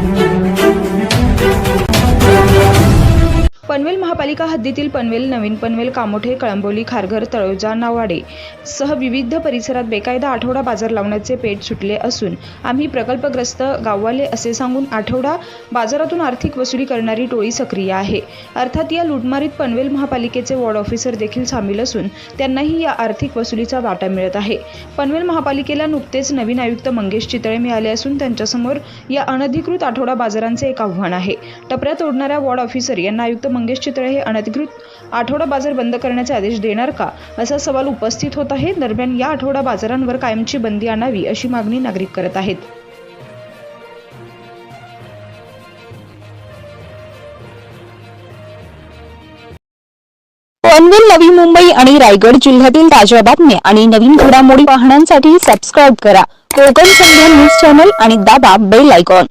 Thank you. Panvel महापालिका हद्दीतील पनवेल नवीन पनवेल कामोठे कळंबोली खारघर तळोजा नावाडे सह विविध परिसरात बेकायदा आठवडा बाजार लावण्याचे पेट सुटले असून आम्ही प्रकल्पग्रस्त गाववाले असे सांगून आठवडा बाजारातून आर्थिक वसुली करणारी टोळी सक्रिय आहे. अर्थात या लुटमारीत पनवेल महापालिकेचे वॉर्ड ऑफिसर देखील सामील असून त्यांनाही या आर्थिक वसुलीचा वाटा मिळत आहे. पनवेल महापालिकेला नुकतेच नवीन आयुक्त मंगेश चितळे मिळाले असून त्यांच्यासमोर या अनधिकृत आठवडा बाजारांचे एक आव्हान आहे. टपऱ्या तोडणाऱ्या वॉर्ड ऑफिसर यांना आयुक्त मंगेश चितळे हे अनधिकृत आठवडा बाजार बंद करण्याचे आदेश देणार का? असा सवाल उपस्थित होत आहे. दरम्यान या आठवडा बाजारांवर कायमची बंदी आणावी अशी मागणी नागरिक करत आहेत. पनवेल नवी मुंबई आणि रायगड जिल्ह्यातील ताज्या बातम्या आणि नवीन घडामोडी पाहण्यासाठी सबस्क्राईब करा. कोकण संध्या न्यूज चॅनल आणि दाबा बेल आयकॉन